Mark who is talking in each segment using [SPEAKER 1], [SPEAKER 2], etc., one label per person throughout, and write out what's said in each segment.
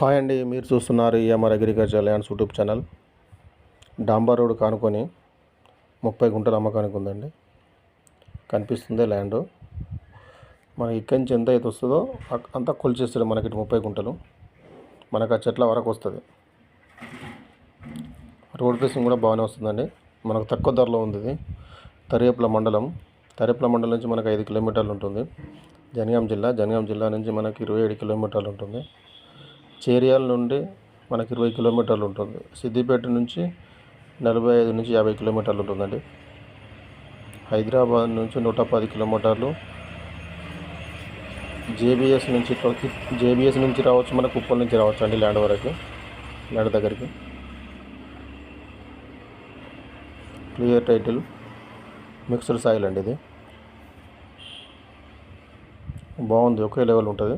[SPEAKER 1] Hi అండి మీరు చూస్తున్నారు EMR agriculture lands YouTube channel. డాంబర్ road కానుకొని ముప్పై గుంటల అమ్మకానికి ఉందండి. కనిపిస్తుంది ల్యాండ్. మనకి ఇక్కడి నుంచి ఎంత అయితే వస్తుందో అంతా కొలిచేస్తుంది మనకి ఇటు ముప్పై గుంటలు. మనకు ఆ చెట్ల వరకు వస్తుంది. రోడ్ ఫేసింగ్ కూడా బాగానే వస్తుందండి. మనకు తక్కువ ధరలో ఉంది ఇది. తరేపుల మండలం. తరేపుల మండలం నుంచి మనకు ఐదు కిలోమీటర్లు ఉంటుంది. జనగాం జిల్లా. జనగాం జిల్లా నుంచి మనకి ఇరవై ఏడు కిలోమీటర్లు ఉంటుంది. చేరియాల నుండి మనకి ఇరవై కిలోమీటర్లు ఉంటుంది. సిద్దిపేట నుంచి నలభై ఐదు నుంచి యాభై కిలోమీటర్లు ఉంటుందండి. హైదరాబాద్ నుంచి నూట పది కిలోమీటర్లు. జేబీఎస్ నుంచి జేబీఎస్ నుంచి రావచ్చు మనకు కుప్పల నుంచి రావచ్చు అండి ల్యాండ్ వరకు ల్యాండ్ దగ్గరికి. క్లియర్ టైటిల్ మిక్స్డ్ సాయిల్ అండి ఇది. బాగుంది ఒకే లెవెల్ ఉంటుంది.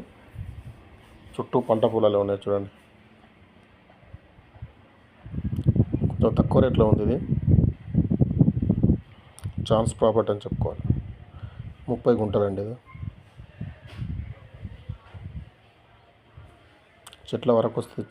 [SPEAKER 1] చుట్టూ పంట పొలాలు ఉన్నాయి చూడండి. కొంచెం తక్కువ రేట్లో ఉంది ఇది. ఛాన్స్ ప్రాపర్టీ అని చెప్పుకోవాలి. ముప్పై గుంటలండి ఇది. చెట్ల వరకు వస్తుంది.